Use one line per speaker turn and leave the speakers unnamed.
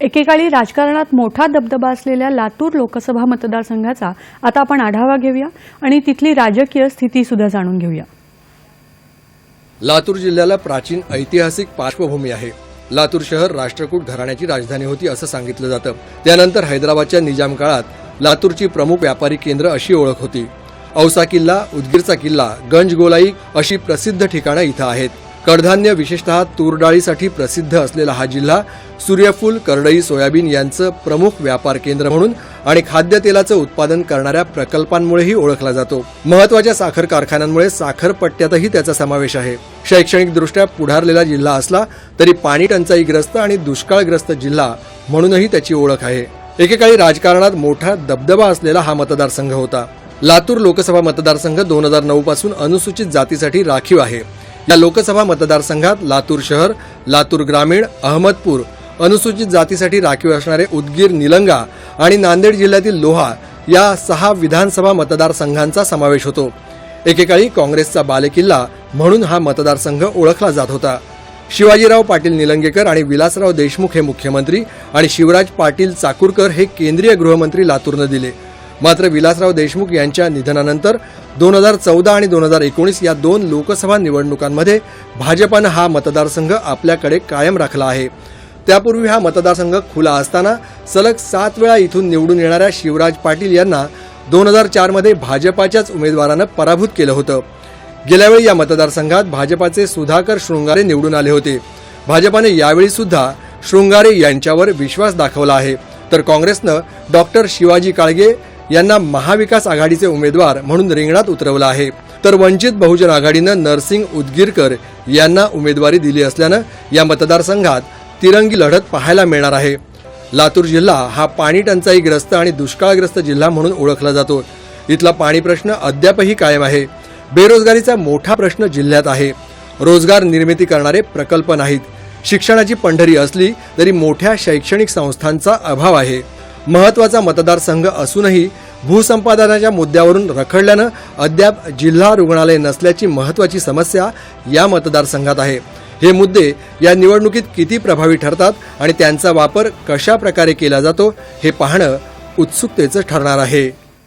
एकेकाळी राजकारणात मोठा दबदबा असलेल्या लातूर लोकसभा मतदारसंघाचा आता आपण आढावा घेऊया आणि तिथली राजकीय स्थिती सुद्धा जाणून घेऊया.
लातूर जिल्ह्याला प्राचीन ऐतिहासिक पार्श्वभूमी आहे. लातूर शहर राष्ट्रकूट घराण्याची राजधानी होती असं सांगितलं जातं. त्यानंतर हैदराबादच्या निजाम काळात लातूरची प्रमुख व्यापारी केंद्र अशी ओळख होती. औसा किल्ला उदगीरचा किल्ला गंजगोलाई अशी प्रसिद्ध ठिकाणं इथं आहेत. कडधान्य विशेषतः तूरडाळीसाठी प्रसिद्ध असलेला हा जिल्हा सूर्यफूल करडई सोयाबीन यांचं प्रमुख व्यापार केंद्र म्हणून आणि खाद्यतेलाचं उत्पादन करणाऱ्या प्रकल्पांमुळेही ओळखला जातो. महत्त्वाच्या साखर कारखान्यांमुळे साखर पट्ट्यातही त्याचा समावेश आहे. शैक्षणिकदृष्ट्या पुढारलेला जिल्हा असला तरी पाणी टंचाईग्रस्त आणि दुष्काळग्रस्त जिल्हा म्हणूनही त्याची ओळख आहे. एकेकाळी राजकारणात मोठा दबदबा असलेला हा मतदारसंघ होता. लातूर लोकसभा मतदारसंघ दोन हजार नऊ पासून अनुसूचित जातीसाठी राखीव आहे. या लोकसभा मतदारसंघात लातूर शहर लातूर ग्रामीण अहमदपूर अनुसूचित जातीसाठी राखीव असणारे उदगीर निलंगा आणि नांदेड जिल्ह्यातील लोहा या सहा विधानसभा मतदारसंघांचा समावेश होतो. एकेकाळी काँग्रेसचा बालेकिल्ला म्हणून हा मतदारसंघ ओळखला जात होता. शिवाजीराव पाटील निलंगेकर आणि विलासराव देशमुख हे मुख्यमंत्री आणि शिवराज पाटील चाकूरकर हे केंद्रीय गृहमंत्री लातूरनं दिले. मात्र विलासराव देशमुख यांच्या निधनानंतर दोन हजार चौदा आणि दोन हजार एकोणीस या दोन लोकसभा निवडणुकांमध्ये भाजपानं हा मतदारसंघ आपल्याकडे कायम राखला आहे. त्यापूर्वी हा मतदारसंघ खुला असताना सलग सात वेळा इथून निवडून येणाऱ्या शिवराज पाटील यांना दोन हजार चारमध्ये भाजपाच्याच उमेदवारानं पराभूत केलं होतं. गेल्यावेळी या मतदारसंघात भाजपाचे सुधाकर शृंगारे निवडून आले होते. भाजपाने यावेळी सुद्धा शृंगारे यांच्यावर विश्वास दाखवला आहे. तर काँग्रेसनं डॉक्टर शिवाजी काळगे यांना महाविकास आघाडीचे उमेदवार म्हणून रिंगणात उतरवलं आहे. तर वंचित बहुजन आघाडीनं नरसिंग उदगीरकर यांना उमेदवारी दिली असल्यानं या मतदारसंघात तिरंगी लढत पाहायला मिळणार आहे. लातूर जिल्हा हा पाणी टंचाईग्रस्त आणि दुष्काळग्रस्त जिल्हा म्हणून ओळखला जातो. इथला पाणी प्रश्न अद्यापही कायम आहे. बेरोजगारीचा मोठा प्रश्न जिल्ह्यात आहे. रोजगार निर्मिती करणारे प्रकल्प नाहीत. शिक्षणाची पंढरी असली तरी मोठ्या शैक्षणिक संस्थांचा अभाव आहे. महत्त्वाचा मतदारसंघ असूनही भूसंपादनाच्या मुद्द्यावरून रखडल्यानं अद्याप जिल्हा रुग्णालय नसल्याची महत्वाची समस्या या मतदारसंघात आहे. हे मुद्दे या निवडणुकीत किती प्रभावी ठरतात आणि त्यांचा वापर कशा प्रकारे केला जातो हे पाहणं उत्सुकतेचं ठरणार आहे.